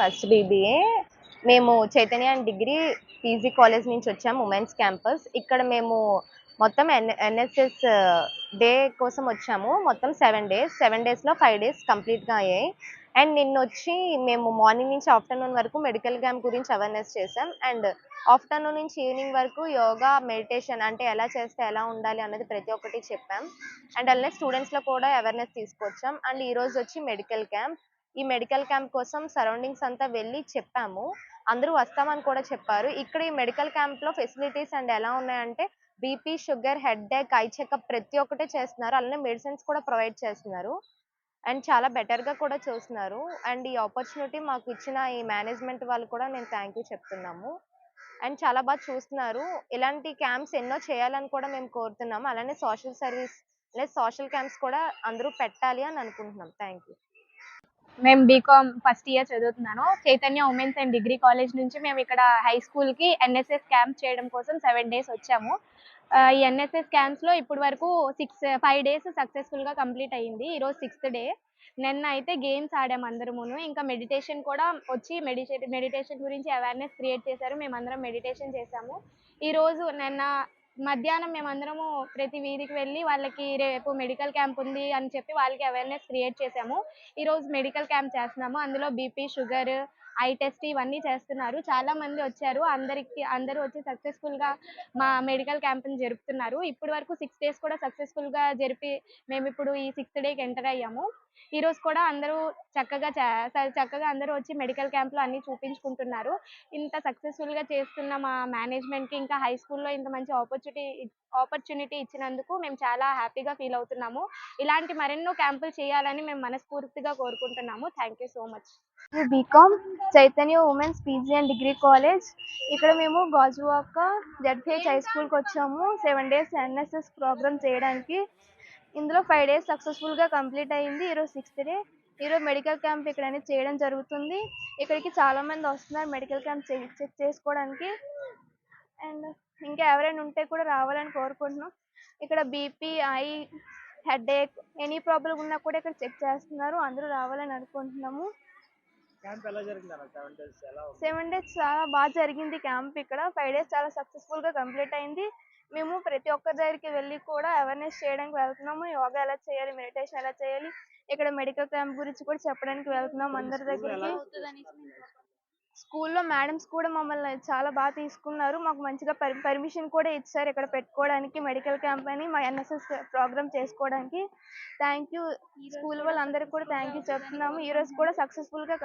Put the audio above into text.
First BBA. మేము Chaitanya and degree PG college నుంచి వచ్చాము ఉమెన్స్ క్యాంపస్. ఇక్కడ మేము మొత్తం ఎన్ ఎన్ఎస్ఎస్ డే కోసం వచ్చాము. మొత్తం సెవెన్ డేస్. సెవెన్ డేస్లో ఫైవ్ డేస్ కంప్లీట్గా అయ్యాయి. అండ్ నిన్న వచ్చి మేము మార్నింగ్ నుంచి ఆఫ్టర్నూన్ వరకు మెడికల్ క్యాంప్ గురించి అవేర్నెస్ చేసాం అండ్ ఆఫ్టర్నూన్ నుంచి ఈవినింగ్ వరకు యోగా మెడిటేషన్ అంటే ఎలా చేస్తే ఎలా ఉండాలి అన్నది ప్రతి ఒక్కటి చెప్పాం. అండ్ అలానే స్టూడెంట్స్లో కూడా అవేర్నెస్ తీసుకొచ్చాం. అండ్ ఈరోజు వచ్చి మెడికల్ క్యాంప్. ఈ మెడికల్ క్యాంప్ కోసం సరౌండింగ్స్ అంతా వెళ్ళి చెప్పాము. అందరూ వస్తామని కూడా చెప్పారు. ఇక్కడ ఈ మెడికల్ క్యాంప్లో ఫెసిలిటీస్ అండ్ ఎలా ఉన్నాయంటే BP sugar headache eye checkup ప్రతి ఒక్కటే చేస్తున్నారు. అలానే మెడిసిన్స్ కూడా ప్రొవైడ్ చేస్తున్నారు. అండ్ చాలా బెటర్గా కూడా చూస్తున్నారు. అండ్ ఈ ఆపర్చునిటీ మాకు ఇచ్చిన ఈ మేనేజ్మెంట్ వాళ్ళు కూడా నేను థ్యాంక్ యూ చెప్తున్నాము. అండ్ చాలా బాగా చూస్తున్నారు. ఇలాంటి క్యాంప్స్ ఎన్నో చేయాలని కూడా మేము కోరుతున్నాము. అలానే సోషల్ సర్వీస్ లేదా సోషల్ క్యాంప్స్ కూడా అందరూ పెట్టాలి అని అనుకుంటున్నాం. Thank you. మేము బీకామ్ ఫస్ట్ ఇయర్ చదువుతున్నాను. Chaitanya women's and degree college నుంచి మేము ఇక్కడ హై స్కూల్కి ఎన్ఎస్ఎస్ క్యాంప్ చేయడం కోసం సెవెన్ డేస్ వచ్చాము. ఈ ఎన్ఎస్ఎస్ క్యాంప్స్లో ఇప్పటి వరకు సిక్స్ ఫైవ్ డేస్ సక్సెస్ఫుల్గా కంప్లీట్ అయ్యింది ఈరోజు సిక్స్త్ డే నిన్న అయితే గేమ్స్ ఆడాము అందరమును. ఇంకా మెడిటేషన్ కూడా వచ్చి మెడిటే మెడిటేషన్ గురించి అవేర్నెస్ క్రియేట్ చేశారు. మేమందరం మెడిటేషన్ చేశాము. ఈరోజు నిన్న మధ్యాహ్నం మేమందరము ప్రతి వీధికి వెళ్ళి వాళ్ళకి రేపు మెడికల్ క్యాంప్ ఉంది అని చెప్పి వాళ్ళకి అవేర్నెస్ క్రియేట్ చేశాము ఈరోజు మెడికల్ క్యాంప్ చేస్తున్నాము. అందులో బీపీ షుగర్ ఐ టెస్ట్ ఇవన్నీ చేస్తున్నారు. చాలా మంది వచ్చారు. అందరికి అందరూ వచ్చి సక్సెస్ఫుల్గా మా మెడికల్ క్యాంప్ని జరుపుతున్నారు. ఇప్పటి వరకు సిక్స్ డేస్ కూడా సక్సెస్ఫుల్గా జరిపి మేము ఇప్పుడు ఈ సిక్స్త్ డేకి ఎంటర్ అయ్యాము. ఈ రోజు కూడా అందరూ చక్కగా చక్కగా అందరూ వచ్చి మెడికల్ క్యాంప్లో అన్ని చూపించుకుంటున్నారు. ఇంత సక్సెస్ఫుల్గా చేస్తున్న మా మేనేజ్మెంట్కి ఇంకా హై స్కూల్లో ఇంత మంచి ఆపర్చునిటీ ఆపర్చునిటీ ఇచ్చినందుకు మేము చాలా హ్యాపీగా ఫీల్ అవుతున్నాము. ఇలాంటి మరెన్నో క్యాంపులు చేయాలని మేము మనస్ఫూర్తిగా కోరుకుంటున్నాము. Thank you so much B Com Chaitanya women's PG and degree college ఇక్కడ మేము గాజువాక జడ్పిహెచ్ హై స్కూల్కి వచ్చాము. సెవెన్ డేస్ ఎన్ఎస్ఎస్ ప్రోగ్రామ్ చేయడానికి. ఇందులో ఫైవ్ డేస్ సక్సెస్ఫుల్గా కంప్లీట్ అయ్యింది ఈరోజు సిక్స్త్ డే ఈరోజు మెడికల్ క్యాంప్ ఇక్కడ అనేది చేయడం జరుగుతుంది. ఇక్కడికి చాలా మంది వస్తున్నారు మెడికల్ క్యాంప్ చెక్ చేసుకోవడానికి. అండ్ ఇంకా ఎవరైనా ఉంటే కూడా రావాలని కోరుకుంటున్నాం. ఇక్కడ BP eye head any problem ఉన్నా కూడా ఇక్కడ చెక్ చేస్తున్నారు. అందరూ రావాలని అనుకుంటున్నాము. క్యాంప్ ఎలా జరిగింది అన్న సెవెన్ డేస్ ఎలా ఉంది? సెవెన్ డేస్ చాలా బాగా జరిగింది క్యాంప్ ఇక్కడ. ఫైవ్ డేస్ చాలా సక్సెస్ఫుల్గా కంప్లీట్ అయింది. మేము ప్రతి ఒక్కరి దగ్గరికి వెళ్ళి కూడా అవేర్నెస్ చేయడానికి వెళ్తున్నాము. యోగా ఎలా చేయాలి? మెడిటేషన్ ఎలా చేయాలి? ఇక్కడ మెడికల్ క్యాంప్ గురించి కూడా చెప్పడానికి వెళ్తున్నాం అందరి దగ్గరికి. స్కూల్లో మేడమ్స్ కూడా మమ్మల్ని చాలా బాగా తీసుకున్నారు. మాకు మంచిగా పర్మిషన్ కూడా ఇచ్చారు ఇక్కడ పెట్టుకోవడానికి మెడికల్ క్యాంప్ అని మా ఎన్ఎస్ఎస్ ప్రోగ్రామ్ చేసుకోవడానికి. థ్యాంక్ యూ స్కూల్ వాళ్ళందరికీ కూడా థ్యాంక్ యూ చెప్తున్నాము. ఈ రోజు కూడా సక్సెస్ఫుల్గా